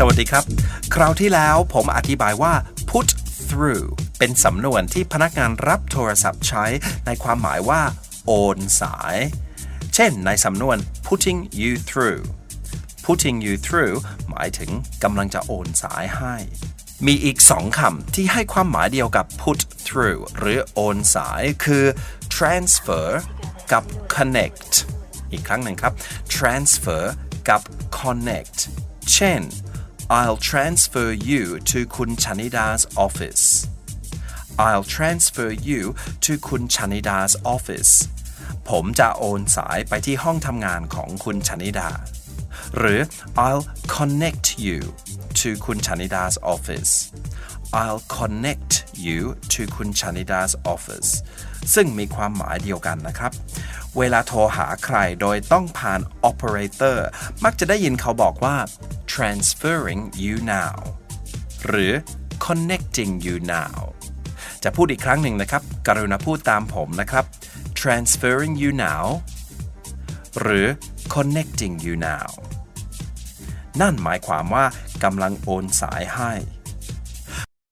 สวัสดีครับ คราวที่แล้วผมอธิบายว่า put through เป็นสำนวนที่พนักงานรับโทรศัพท์ใช้ในความหมายว่า โอนสาย เช่นในสำนวน putting you through putting you through หมายถึงกำลังจะโอนสายให้ มีอีกสองคำที่ให้ความหมายเดียวกับ put through หรือโอนสายคือ transfer กับ connect อีกครั้งหนึ่งครับ transfer กับ connect เช่น I'll transfer you to คุณชนิดา 's office I'll transfer you to คุณชนิดา 's office ผมจะโอนสายไปที่ห้องทำงานของคุณชนิดา หรือ I'll connect you to คุณชนิดา 's office I'll connect you to คุณชนิดา 's office ซึ่งมีความหมายเดียวกันนะครับ เวลาโทรหาใครโดยต้องผ่าน operator มักจะได้ยินเขาบอกว่า transferring you now หรือ connecting you now จะพูดอีกครั้งหนึ่งนะครับ กรุณาพูดตามผมนะครับ transferring you now หรือ connecting you now นั่นหมายความว่ากำลังโอนสายให้